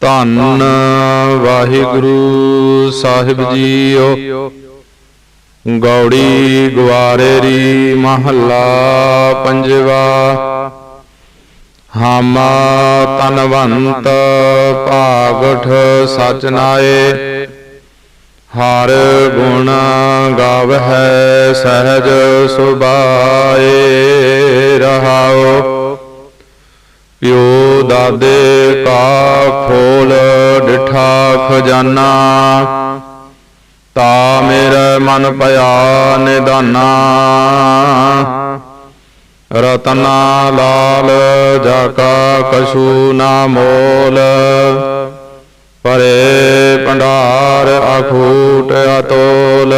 ਧੰਨ ਵਾਹਿਗੁਰੂ ਸਾਹਿਬ ਜੀਓ। ਗੌੜੀ ਗਵਾਰੇਰੀ ਮਹੱਲਾ ਪੰਜਵਾ। ਹਮ ਤਨਵੰਤ ਭਾਗਠ ਸਚ ਨਾਏ ਹਰ ਗੁਣ ਗਾਵਹਿ ਸਹਿਜ ਸੁਭਾਏ ਰਹਾਓ। ਪਿਓ ਦਾਦੇ ਕਾ ਖੋਲ ਡਿਠਾ ਖਜ਼ਾਨਾ। ਤਾ ਮੇਰਾ ਮਨ ਪਿਆ ਨਿਦਾਨਾ। ਰਤਨਾ ਲਾਲ ਜਾ ਕਾ ਕਛੂ ਨਾ ਮੋਲ। ਪਰੇ ਭੰਡਾਰ ਅਖੂਟ ਅਤੋਲ।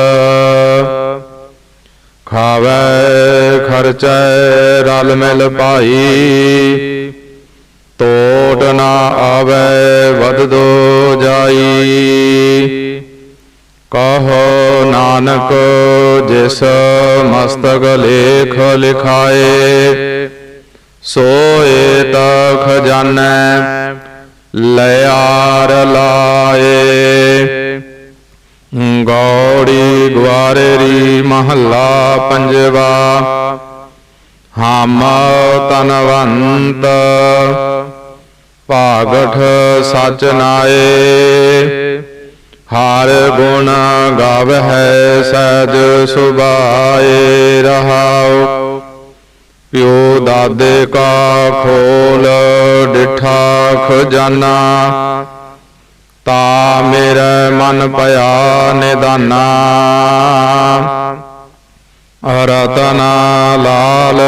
ਖਾਵੇ ਖਰਚੈ ਰਲ ਮਿਲ ਪਾਈ ਆਵੇ ਵਦਦੋ ਜਾਈ। ਕਹੋ ਨਾਨਕ, ਜਿਸ ਮਸਤਕ ਲੇਖ ਲਿਖਾਏ, ਸੋਏ ਤਾ ਖਜ਼ਾਨੈ ਲਿਆਰ ਲਾਏ। ਗੌੜੀ ਗਵਾਰੇਰੀ ਮਹੱਲਾ ਪੰਜਵਾ, ਹਮ ਤਨਵੰਤ ਭਾਗਠ ਸਚ ਨਾਏ। ਹਰ ਗੁਣ ਗਾਵਹਿ ਸਹਿਜ ਸੁਭਾਏ ਰਹਾਉ। ਪਿਓ ਦਾਦੇ ਕਾ ਖੋਲ ਡਿਠਾ ਖਜ਼ਾਨਾ ਤਾ ਮੇਰਾ ਮਨ ਪਿਆ ਨਿਦਾਨਾ। ਰਤਨਾ ਲਾਲ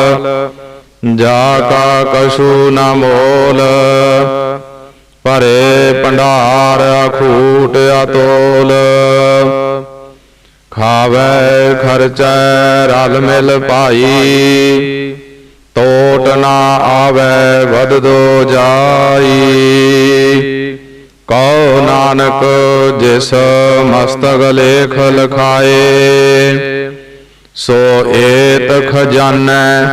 ਜਾ ਕਾ ਕਸੂ ਨਾ ਮੋਲ। ਭਰੇ ਭੰਡਾਰ ਅਖੂਟ ਅਤੋਲ। ਖਾਵੇ ਖਰਚੈ ਰਲ ਮਿਲ ਭਾਈ। ਟੋਟ ਨਾ ਆਵੇ ਵਦਦੋ ਜਾਈ। ਕਉ ਨਾਨਕ ਜਿਸ ਮਸਤਕ ਲੇਖ ਲਖਾਏ, ਸੋ ਏਤ ਖਜ਼ਾਨੈ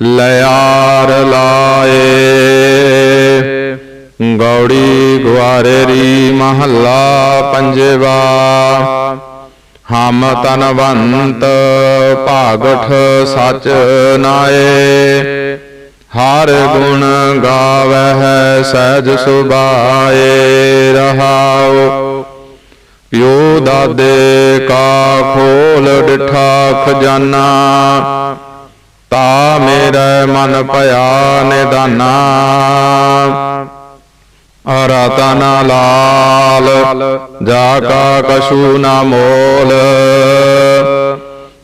ਲਿਆਰ ਲਾਏ। ਗੌੜੀ ਗਵਾਰੇਰੀ ਮਹੱਲਾ ਪੰਜਵਾ। ਹਮ ਤਨਵੰਤ ਭਾਗਠ ਸਚ ਨਾਏ। ਹਰ ਗੁਣ ਗਾਵਹਿ ਸਹਿਜ ਸੁਭਾਏ ਰਹਾਉ। ਪਿਓ ਦਾਦੇ ਕਾ ਖੋਲ ਡਿਠਾ ਖਜ਼ਾਨਾ ਤਾ ਮੇਰੇ ਮਨ ਭਇਆ ਨਿਦਾਨਾ। ਰਤਨ ਲਾਲ, ਜਾ ਕਾ ਕਛੂ ਨਾ ਮੋਲ।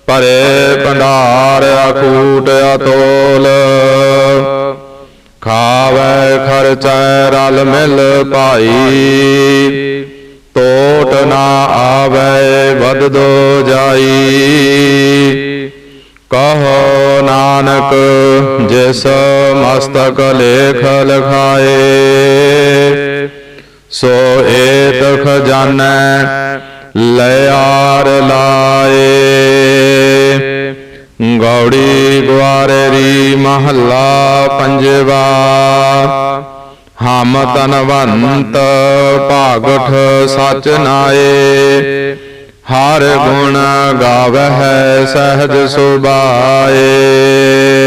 ਪਰੇ ਭੰਡਾਰ ਅਖੂਟ ਅਤੋਲ। ਖਾਵੇ ਖਰਚੈ ਰਲ ਮਿਲ ਪਾਈ ਟੋਟ ਨਾ ਆਵੇ ਵਦਦੋ ਜਾਈ। ਕਹੋ ਨਾਨਕ, ਜਿਸ ਮਸਤਕ ਲੇਖ ਲਖਾਏ, ਸੋ ਏਤ ਖਜ਼ਾਨੈ ਲਿਆਰ ਲਾਏ। ਗੌੜੀ ਗਵਾਰੇਰੀ ਮਹੱਲਾ ਪੰਜਵਾ, ਹਮ ਤਨਵੰਤ ਭਾਗਠ ਸਚ ਨਾਏ। ਹਰ ਗੁਣ ਗਾਵਹਿ ਸਹਿਜ ਸੁਭਾਏ,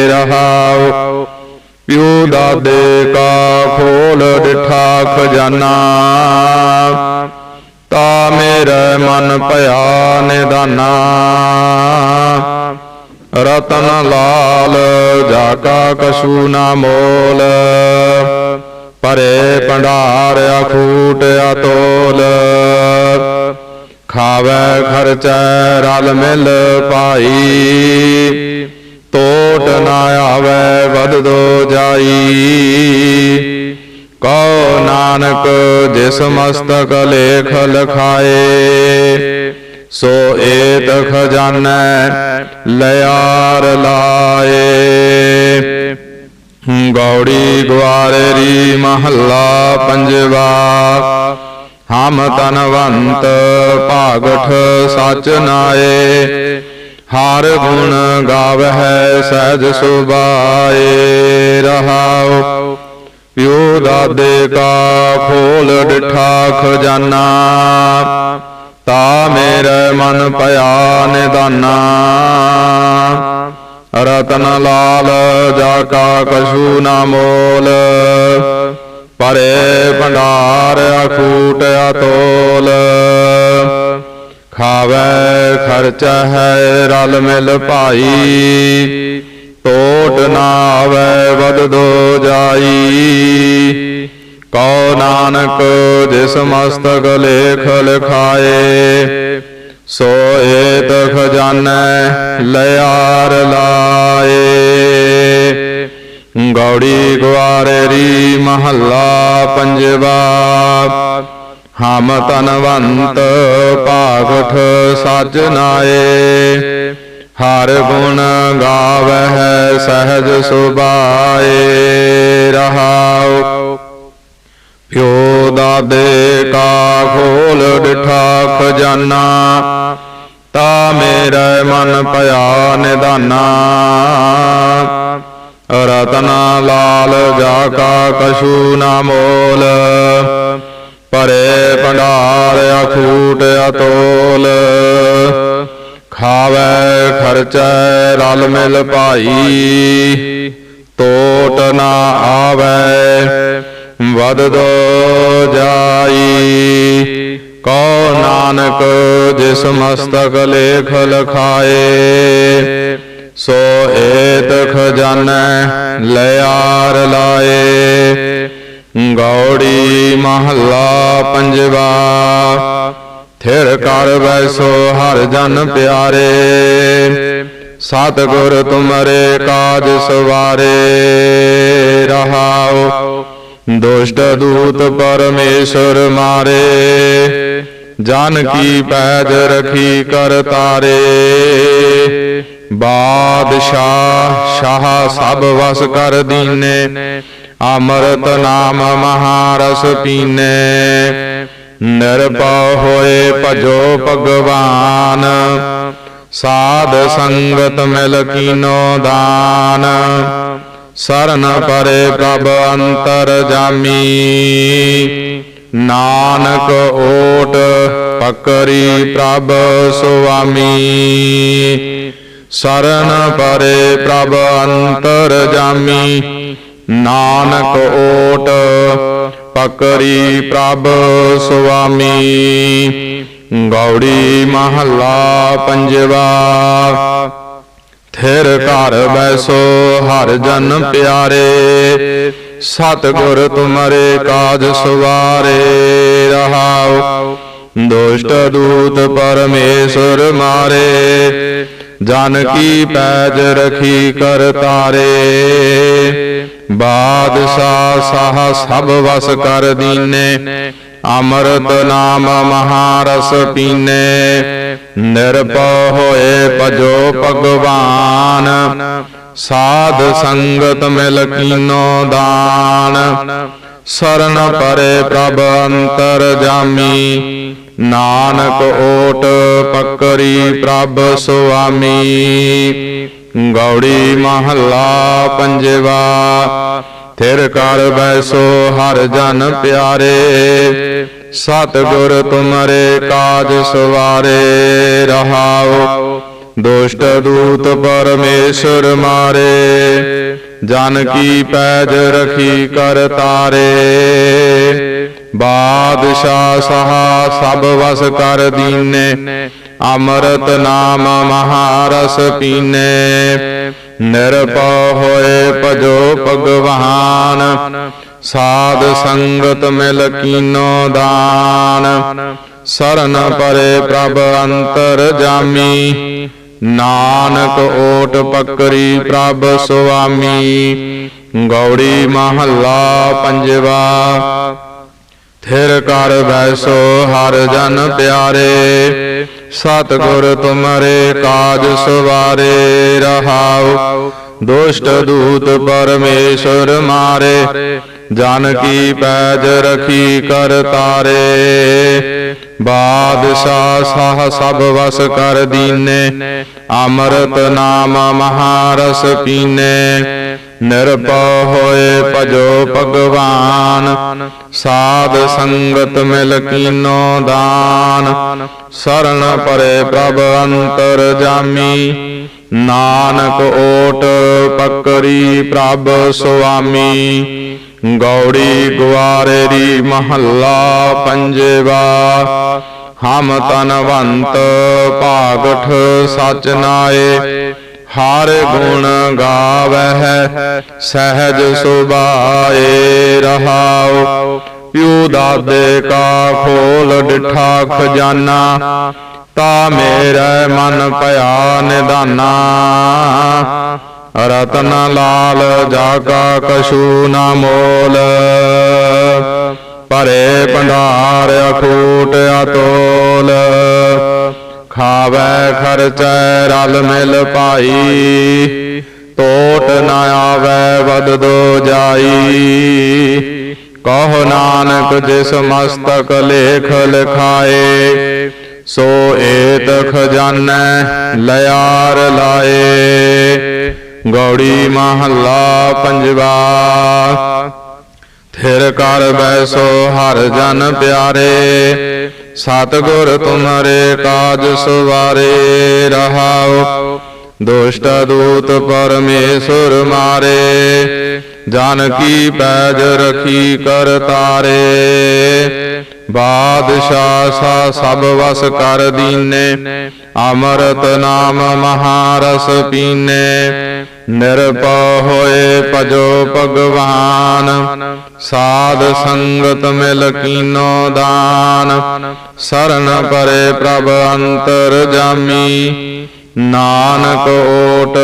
ਰਹਾਉ। ਪਿਉ ਦਾਦੇ ਕਾ ਖੋਲ ਡਿਠਾ ਖਜ਼ਾਨਾ। ਤਾ ਮੇਰੇ ਮਨ ਭਇਆ ਨਿਦਾਨਾ। ਰਤਨ ਲਾਲ ਜਾ ਕਾ ਕਛੂ ਨਾ ਮੋਲ। ਭਰੇ ਭੰਡਾਰ ਅਖੂਟ ਅਤੋਲ। ਖਾਵੇ ਖਰਚੈ ਰਲ ਮਿਲ ਪਾਈ ਟੋਟ ਨਾ ਆਵੇ ਵਦਦੋ ਜਾਈ। ਕਉ ਨਾਨਕ ਜਿਸ ਮਸਤਕ ਲੇਖ ਲਖਾਏ, ਸੋ ਏਤ ਖਜ਼ਾਨੈ ਲਿਆਰ ਲਾਏ। ਗੌੜੀ ਗਵਾਰੇਰੀ ਮਹੱਲਾ ਪੰਜਵਾ ਹਮ ਤਨਵੰਤ ਭਾਗਠ ਸਚ ਨਾਏ, ਹਰ ਗੁਣ ਗਾਵਹਿ ਸਹਿਜ ਸੁਭਾਏ, ਰਹਾਉ ਪਿਓ ਦਾਦੇ ਕਾ ਖੋਲ ਡਿਠਾ ਖਜ਼ਾਨਾ, ਤਾ ਮੇਰੇ ਮਨ ਪਿਆ ਨਿਦਾਨਾ। ਰਤਨ ਲਾਲ ਜਾ ਕਾ ਕਛੂ ਨਾ ਮੋਲ, ਪਰੇ ਭੰਡਾਰ ਅਖੂਟ ਅਤੋਲ। ਖਾਵੇ ਖਰਚ ਹੈ ਰਲ ਮਿਲ ਭਾਈ। ਟੋਟ ਨਾ ਆਵੇ ਵਦ ਜਾਈ। ਕਉ ਨਾਨਕ ਜਿਸ ਮਸਤਕ ਲੇਖ ਲਿਖਾਏ, ਸੋ ਏਤ ਖਜ਼ਾਨੈ ਲਿਆਰ ਲਾਏ। ਗੌੜੀ ਗਵਾਰੇਰੀ ਮਹੱਲਾ ਪੰਜਵਾ। ਹਮ ਤਨਵੰਤ ਭਾਗਠ ਸਚ ਨਾਏ। ਹਰ ਗੁਣ ਗਾਵਹਿ ਸਹਿਜ ਸੁਭਾਏ। ਰਹਾਉ। ਪਿਓ ਦਾਦੇ ਕਾ ਖੋਲ ਡਿਠਾ ਖਜ਼ਾਨਾ। ਤਾ ਮੇਰੇ ਮਨ ਭਇਆ ਨਿਦਾਨਾ। ਰਤਨਾ ਲਾਲ ਜਾ ਕਾ ਕਛੂ ਨਾ ਮੋਲ। ਪਰੇ ਭੰਡਾਰ ਅਖੂਟ ਅਤੋਲ। ਖਾਵੇ ਖਰਚੈ ਰਲ ਮਿਲ ਭਾਈ। ਟੋਟ ਨਾ ਆਵੇ ਵਦ ਦੋ ਜਾਈ। ਕਉ ਨਾਨਕ ਜਿਸ ਮਸਤਕ ਲੇਖ ਲਖਾਏ, ਸੋ ਏਤ ਖਜ਼ਾਨੈ ਲਿਆਰ ਲਾਏ। ਗੌੜੀ ਮਹੱਲਾ ਪੰਜਵਾ। ਥਿਰ ਕਰ ਬੈਸੋ ਹਰ ਜਨ ਪਿਆਰੇ। ਸਤਿਗੁਰ ਤੁਮਰੇ ਕਾਜ ਸਵਾਰੇ। ਰਹਾਓ ਦੁਸ਼ਟ ਦੂਤ ਪਰਮੇਸ਼ਰ ਮਾਰੇ। ਜਨ ਕੀ ਪੈਜ ਰਖੀ ਕਰ ਤਾਰੇ। ਬਾਦਸ਼ਾਹ, ਸ਼ਾਹ ਸਭ ਵਸ ਕਰ ਦੀਨੇ। ਅੰਮ੍ਰਿਤ ਨਾਮ ਮਹਾਰਸ ਪੀਨੇ। ਨਿਰਭਉ ਹੋਏ ਭਜੋ ਭਗਵਾਨ। ਸਾਧ ਸੰਗਤ ਮਿਲ ਕੀਨੋ ਦਾਨ। ਸਰਨ ਪਰੇ ਪ੍ਰਭ ਅੰਤਰ ਜਾਮੀ। ਨਾਨਕ ਓਟ ਪਕਰੀ ਪ੍ਰਭ ਸੁਆਮੀ। ਸਰਨ ਪਰੇ ਪ੍ਰਭ ਅੰਤਰ ਜਾਮੀ। ਨਾਨਕ ਓਟ ਪਕਰੀ ਪ੍ਰਭ ਸੁਆਮੀ। ਗੌੜੀ ਮਹੱਲਾ ਪੰਜਵਾ। ਥਿਰ ਘਰ ਬੈਸੋ ਹਰ ਜਨ ਪਿਆਰੇ। ਸਤਿਗੁਰ ਤੁਮਰੇ ਕਾਜ ਸਵਾਰੇ ਰਹਾਉ। ਦੁਸ਼ਟ ਦੂਤ ਪਰਮੇਸ਼ਰ ਮਾਰੇ। ਜਨ ਕੀ ਪੈਜ ਰਖੀ ਕਰ ਤਾਰੇ ਬਾਦਸ਼ਾਹ ਸਾਹ ਸਭ ਵਸ ਕਰ ਦੀਨੇ ਅੰਮ੍ਰਿਤ ਨਾਮ ਮਹਾਰਸ ਪੀਨੇ ਨਿਰਭਉ ਹੋਏ ਭਜੋ ਭਗਵਾਨ ਸਾਧ ਸੰਗਤ ਮਿਲ ਕੀਨੋ ਦਾਨ ਸਰਨ ਪਰੇ ਪ੍ਰਭ ਅੰਤਰ ਜਾਮੀ। ਨਾਨਕ ਓਟ ਪਕਰੀ ਪ੍ਰਭ ਸੁਆਮੀ। ਗੌੜੀ ਮਹੱਲਾ ਪੰਜਵਾ। ਥਿਰ ਕਰ ਬੈਸੋ ਹਰ ਜਨ ਪਿਆਰੇ। ਸਤਿਗੁਰ ਤੁਮਰੇ ਕਾਜ ਸਵਾਰੇ। ਰਹਾਉ ਦੁਸ਼ਟ ਦੂਤ ਪਰਮੇਸ਼ਰ ਮਾਰੇ। ਜਨ ਕੀ ਪੈਜ ਰਖੀ ਕਰ ਤਾਰੇ ਬਾਦਸ਼ਾਹ ਸਹਾ ਸਭ ਵਸ ਕਰ ਦੀਨੇ ਅੰਮ੍ਰਿਤ ਨਾਮ ਮਹਾਰਸ ਪੀਨੇ ਨਿਰਭਉ ਹੋਏ ਭਜੋ ਭਗਵਾਨ ਸਾਧ ਸੰਗਤ ਮਿਲ ਕੀਨੋ ਦਾਨ ਸਰਨ ਪਰੇ ਪ੍ਰਭ ਅੰਤਰ ਜਾਮੀ ਨਾਨਕ ਓਟ ਪੱਕਰੀ ਪ੍ਰਭ ਸੁਆਮੀ, ਗੌੜੀ ਮਹੱਲਾ ਪੰਜਵਾ। ਥਿਰ ਕਰ ਬੈਸੋ ਹਰ ਜਨ ਪਿਆਰੇ, ਸਤਿਗੁਰ ਤੁਮਰੇ ਕਾਜ ਸਵਾਰੇ ਰਹਾਉ। ਦੁਸ਼ਟ ਦੂਤ ਪਰਮੇਸ਼ਰ ਮਾਰੇ ਜਨ ਕੀ ਪੈਜ ਰਖੀ ਕਰ ਤਾਰੇ। ਬਾਦਸ਼ਾਹ ਸਾਹ ਸਭ ਵਸ ਕਰ ਦੀਨੇ, ਅੰਮ੍ਰਿਤ ਨਾਮ ਮਹਾਰਸ ਪੀਨੇ ਨਿਰਭਉ ਹੋਏ ਭਜੋ ਭਗਵਾਨ, ਸਾਧ ਸੰਗਤ ਮਿਲ ਕੀਨੋ ਦਾਨ। ਸਰਣ ਪਰੇ ਪ੍ਰਭ ਅੰਤਰ ਜਾਮੀ ਨਾਨਕ ਓਟ ਪਕਰੀ ਪ੍ਰਭ ਸੁਆਮੀ, ਗੌੜੀ ਗੁਆਰੇਰੀ ਮਹੱਲਾ ਪੰਜਵਾ। ਹਮ ਤਨਵੰਤ ਭਾਗਠ ਸਚ ਨਾਏ, ਹਰ ਗੁਣ ਗਾਵਹਿ ਸਹਿਜ ਸੁਭਾਏ ਰਹਾਉ। ਪਿਉ ਦਾਦੇ ਕਾ ਖੋਲ ਡਿਠਾ ਖਜ਼ਾਨਾ ਤਾ ਮੇਰੇ ਮਨ ਭਇਆ ਨਿਦਾਨਾ ਰਤਨ ਲਾਲ ਜਾਗਾ ਕਛੂ ਨਾ ਮੋਲ। ਭਰੇ ਭੰਡਾਰ ਅਖੂਟ ਅਤੋਲ। ਖਾਵੇ ਖਰਚੈ ਰਲ ਮਿਲ ਪਾਈ ਟੋਟ ਨਾ ਆਵੇ ਵਦ ਦੋ ਜਾਈ। ਕਹੋ ਨਾਨਕ ਜਿਸ ਮਸਤਕ ਲੇਖ ਲਿਖਾਏ ਸੋ ਏਤ ਖਜ਼ਾਨੈ ਲਿਆਰ ਲਾਏ। ਗੌੜੀ ਮਹੱਲਾ ਪੰਜਵਾ। ਥਿਰ ਕਰ ਬੈਸੋ ਹਰ ਜਨ ਪਿਆਰੇ। ਸਤਿਗੁਰ ਤੁਮਰੇ ਕਾਜ ਸਵਾਰੇ। ਰਹਾਓ ਦੁਸ਼ਟ ਦੂਤ ਪਰਮੇਸੁਰ ਮਾਰੇ। ਜਨ ਕੀ ਪੈਜ ਰਖੀ ਕਰ ਤਾਰੇ। ਬਾਦਸ਼ਾਹ ਸਾ ਸਭ ਵਸ ਕਰ ਦੀਨੇ। ਅਮਰਤ ਨਾਮ ਮਹਾਰਸ ਪੀਨੇ। ਨਿਰਭਉ ਹੋਏ ਭਜੋ ਭਗਵਾਨ। ਸਾਧ ਸੰਗਤ ਮਿਲ ਕੀਨੋ ਦਾਨ। ਸਰਨ ਪਰੇ ਪ੍ਰਭ ਅੰਤਰ ਜਾਮੀ। ਨਾਨਕ ਓਟ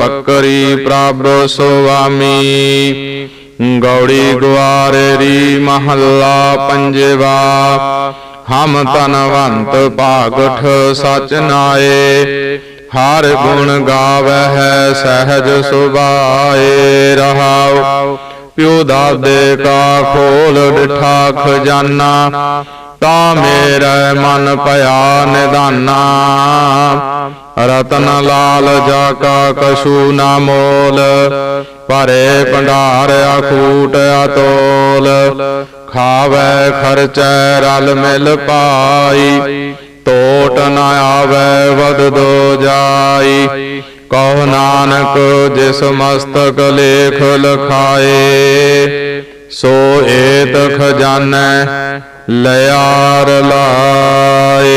ਪੱਕਰੀ ਪ੍ਰਭ ਸੁਆਮੀ। ਗੌੜੀ ਗੁਆਰੇਰੀ ਮਹੱਲਾ ਪੰਜਵਾ। ਹਮ ਤਨਵੰਤ ਭਾਗਠ ਸਚ ਨਾਏ। ਹਰ ਗੁਣ ਗਾਵਹਿ ਸਹਿਜ ਸੁਭਾਏ ਰਹਾਉ। ਪਿਉ ਦਾਦੇ ਕਾ ਖੋਲ ਡਿਠਾ ਖਜ਼ਾਨਾ ਤਾ ਮੇਰੇ ਮਨ ਭਇਆ ਨਿਦਾਨਾ। ਰਤਨ ਲਾਲ ਜਾ ਕਾ ਕਛੂ ਨਾ ਮੋਲ, ਭਰੇ ਭੰਡਾਰ ਅਖੂਟ ਅਤੋਲ। ਖਾਵੇ ਖਰਚੈ ਰਲ ਮਿਲ ਪਾਈ ਟੋਟ ਨ ਆਵੇ ਵਦ ਦੋ ਜਾਈ। ਕਹੋ ਨਾਨਕ ਜਿਸ ਮਸਤਕ ਲੇਖ ਲਖਾਏ, ਸੋ ਏਤ ਖਜ਼ਾਨੈ ਲਿਆਰ ਲਾਏ।